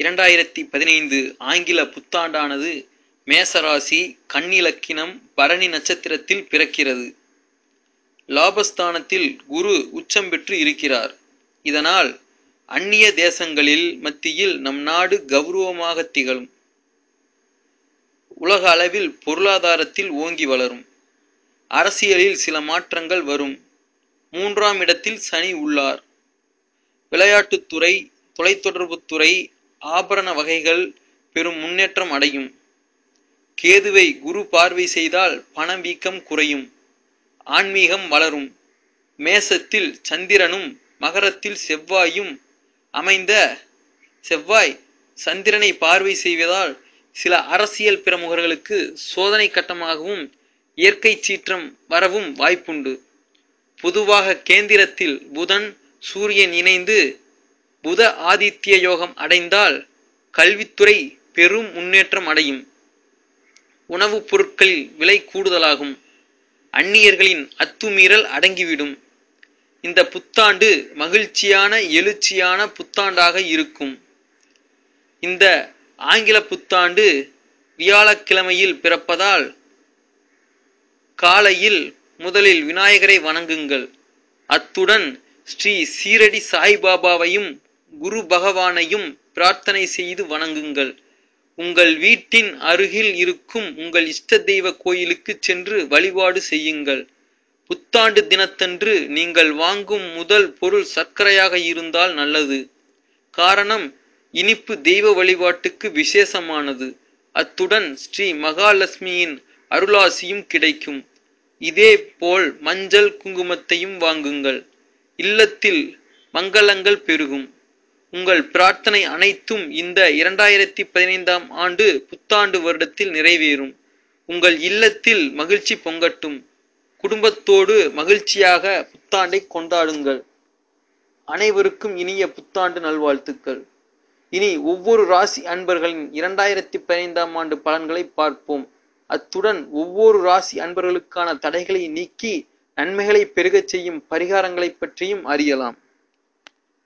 இரண்டாயிரத்தி பதினைந்து ஆங்கில புத்தாண்டானது மேசராசி கன்னிலக்கினம் பரணி நட்சத்திரத்தில் பிறக்கிறது. லாபஸ்தானத்தில் குரு உச்சம் பெற்று இருக்கிறார். இதனால் அந்நிய தேசங்களில் மத்தியில் நம் நாடு கௌரவமாக திகழும். உலக அளவில் பொருளாதாரத்தில் ஓங்கி வளரும். அரசியலில் சில மாற்றங்கள் வரும். மூன்றாம் இடத்தில் சனி உள்ளார். விளையாட்டுத்துறை தொலைத்தொடர்புத்துறை ஆபரண வகைகள் பெரும் முன்னேற்றம் அடையும். கேதுவை குரு பார்வை செய்தால் பணவீக்கம் குறையும். ஆன்மீகம் வளரும். மேசத்தில் சந்திரனும் மகரத்தில் செவ்வாயும் அமைந்த செவ்வாய் சந்திரனை பார்வை செய்வதால் சில அரசியல் பிரமுகர்களுக்கு சோதனை கட்டமாகவும் இயற்கை சீற்றம் வரவும் வாய்ப்புண்டு. பொதுவாக கேந்திரத்தில் புதன் சூரியன் இணைந்து புத ஆதித்ய யோகம் அடைந்தால் கல்வித்துறை பெரும் முன்னேற்றம் அடையும். உணவுப் பொருட்களில் விலை கூடுதலாகும். அந்நியர்களின் அத்துமீறல் அடங்கிவிடும். இந்த புத்தாண்டு மகிழ்ச்சியான எழுச்சியான புத்தாண்டாக இருக்கும். இந்த ஆங்கில புத்தாண்டு வியாழக்கிழமையில் பிறப்பதால் காலையில் முதலில் விநாயகரை வணங்குங்கள். அத்துடன் ஸ்ரீ சீரடி சாய்பாபாவையும் குரு பகவானையும் பிரார்த்தனை செய்து வணங்குங்கள். உங்கள் வீட்டின் அருகில் இருக்கும் உங்கள் இஷ்ட தெய்வ கோயிலுக்கு சென்று வழிபாடு செய்யுங்கள். புத்தாண்டு தினத்தன்று நீங்கள் வாங்கும் முதல் பொருள் சர்க்கரையாக இருந்தால் நல்லது. காரணம் இனிப்பு தெய்வ வழிபாட்டுக்கு விசேஷமானது. அத்துடன் ஸ்ரீ மகாலட்சுமியின் அருளாசியும் கிடைக்கும். இதே போல் மஞ்சள் குங்குமத்தையும் வாங்குங்கள். இல்லத்தில் மங்களங்கள் பெருகும். உங்கள் பிரார்த்தனை அனைத்தும் இந்த இரண்டாயிரத்தி பதினைந்தாம் ஆண்டு புத்தாண்டு வருடத்தில் நிறைவேறும். உங்கள் இல்லத்தில் மகிழ்ச்சி பொங்கட்டும். குடும்பத்தோடு மகிழ்ச்சியாக புத்தாண்டை கொண்டாடுங்கள். அனைவருக்கும் இனிய புத்தாண்டு நல்வாழ்த்துக்கள். இனி ஒவ்வொரு ராசி அன்பர்களின் இரண்டாயிரத்தி பதினைந்தாம் ஆண்டு பலன்களை பார்ப்போம். அத்துடன் ஒவ்வொரு ராசி அன்பர்களுக்கான தடைகளை நீக்கி நன்மைகளை பெருகச் செய்யும் பரிகாரங்களை பற்றியும் அறியலாம்.